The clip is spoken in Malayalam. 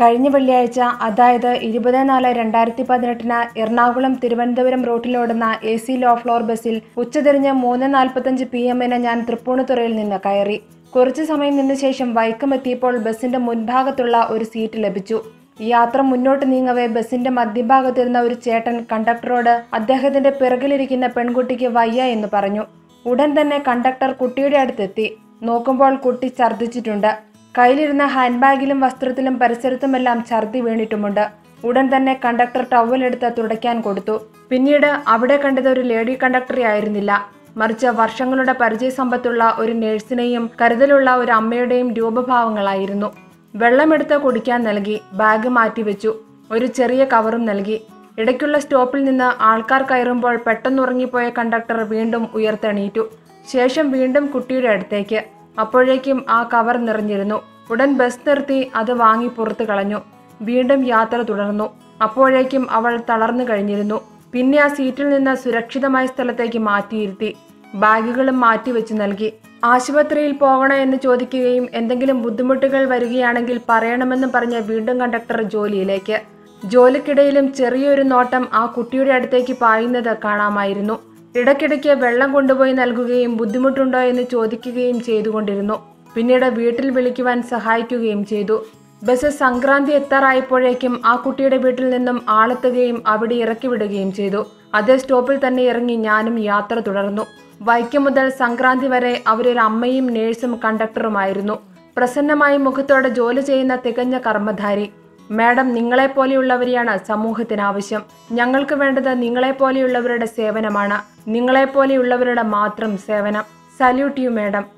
കഴിഞ്ഞ വെള്ളിയാഴ്ച അതായത് ഇരുപത് നാല് രണ്ടായിരത്തി പതിനെട്ടിന് എറണാകുളം തിരുവനന്തപുരം റൂട്ടിലോടുന്ന എ സി ലോ ഫ്ലോർ ബസ്സിൽ ഉച്ചതിരിഞ്ഞ് മൂന്ന് നാൽപ്പത്തഞ്ച് പി എമ്മിന് ഞാൻ തൃപ്പൂണിത്തുറയിൽ നിന്ന് കയറി. കുറച്ചു സമയം നിന്ന ശേഷം വൈക്കം എത്തിയപ്പോൾ ബസ്സിന്റെ മുൻഭാഗത്തുള്ള ഒരു സീറ്റ് ലഭിച്ചു. യാത്ര മുന്നോട്ട് നീങ്ങവേ ബസ്സിന്റെ മധ്യഭാഗത്തിരുന്ന ഒരു ചേട്ടൻ കണ്ടക്ടറോട് അദ്ദേഹത്തിന്റെ പിറകിലിരിക്കുന്ന പെൺകുട്ടിക്ക് വയ്യ എന്ന് പറഞ്ഞു. ഉടൻ തന്നെ കണ്ടക്ടർ കുട്ടിയുടെ അടുത്തെത്തി. നോക്കുമ്പോൾ കുട്ടി ഛർദ്ദിച്ചിട്ടുണ്ട്. കയ്യിലിരുന്ന ഹാൻഡ് ബാഗിലും വസ്ത്രത്തിലും പരിസരത്തുമെല്ലാം ഛർദി വീണിട്ടുമുണ്ട്. ഉടൻ തന്നെ കണ്ടക്ടർ ടവലെടുത്ത് തുടയ്ക്കാൻ കൊടുത്തു. പിന്നീട് അവിടെ കണ്ടത് ഒരു ലേഡി കണ്ടക്ടറെ ആയിരുന്നില്ല. മറിച്ച് വർഷങ്ങളുടെ പരിചയ സമ്പത്തുള്ള ഒരു നേഴ്സിനെയും കരുതലുള്ള ഒരു അമ്മയുടെയും രൂപഭാവങ്ങളായിരുന്നു. വെള്ളമെടുത്ത് കുടിക്കാൻ നൽകി ബാഗ് മാറ്റിവെച്ചു ഒരു ചെറിയ കവറും നൽകി. ഇടയ്ക്കുള്ള സ്റ്റോപ്പിൽ നിന്ന് ആൾക്കാർ കയറുമ്പോൾ പെട്ടെന്നുറങ്ങിപ്പോയ കണ്ടക്ടർ വീണ്ടും ഉയർത്തെണീറ്റു. ശേഷം വീണ്ടും കുട്ടിയുടെ അടുത്തേക്ക്. അപ്പോഴേക്കും ആ കവർ നിറഞ്ഞിരുന്നു. ഉടൻ ബസ് നിർത്തി അത് വാങ്ങി പുറത്തു കളഞ്ഞു. വീണ്ടും യാത്ര തുടർന്നു. അപ്പോഴേക്കും അവൾ തളർന്നു കഴിഞ്ഞിരുന്നു. പിന്നെ ആ സീറ്റിൽ നിന്ന് സുരക്ഷിതമായ സ്ഥലത്തേക്ക് മാറ്റിയിരുത്തി ബാഗുകളും മാറ്റിവെച്ച് നൽകി. ആശുപത്രിയിൽ പോകണോ എന്ന് ചോദിക്കുകയും എന്തെങ്കിലും ബുദ്ധിമുട്ടുകൾ വരികയാണെങ്കിൽ പറയണമെന്നും പറഞ്ഞ് വീണ്ടും കണ്ടക്ടർ ജോലിയിലേക്ക്. ജോലിക്കിടയിലും ചെറിയൊരു നോട്ടം ആ കുട്ടിയുടെ അടുത്തേക്ക് പായുന്നത് കാണാമായിരുന്നു. ഇടയ്ക്കിടയ്ക്ക് വെള്ളം കൊണ്ടുപോയി നൽകുകയും ബുദ്ധിമുട്ടുണ്ടോ എന്ന് ചോദിക്കുകയും ചെയ്തുകൊണ്ടിരുന്നു. പിന്നീട് വീട്ടിൽ വിളിക്കുവാൻ സഹായിക്കുകയും ചെയ്തു. ബസ് സംക്രാന്തി എത്താറായപ്പോഴേക്കും ആ കുട്ടിയുടെ വീട്ടിൽ നിന്നും ആളെത്തുകയും അവിടെ ഇറക്കി വിടുകയും ചെയ്തു. അതേ സ്റ്റോപ്പിൽ തന്നെ ഇറങ്ങി ഞാനും യാത്ര തുടർന്നു. വൈക്കം മുതൽ സംക്രാന്തി വരെ അവരൊരു അമ്മയും നേഴ്സും കണ്ടക്ടറുമായിരുന്നു. പ്രസന്നമായി മുഖത്തോടെ ജോലി ചെയ്യുന്ന തികഞ്ഞ കർമ്മധാരി. മാഡം നിങ്ങളെപ്പോലെയുള്ളവരെയാണ് സമൂഹത്തിന് ആവശ്യം. ഞങ്ങൾക്ക് വേണ്ടത് നിങ്ങളെപ്പോലെയുള്ളവരുടെ സേവനമാണ്. നിങ്ങളെപ്പോലെയുള്ളവരുടെ മാത്രം സേവനം. Salute you madam.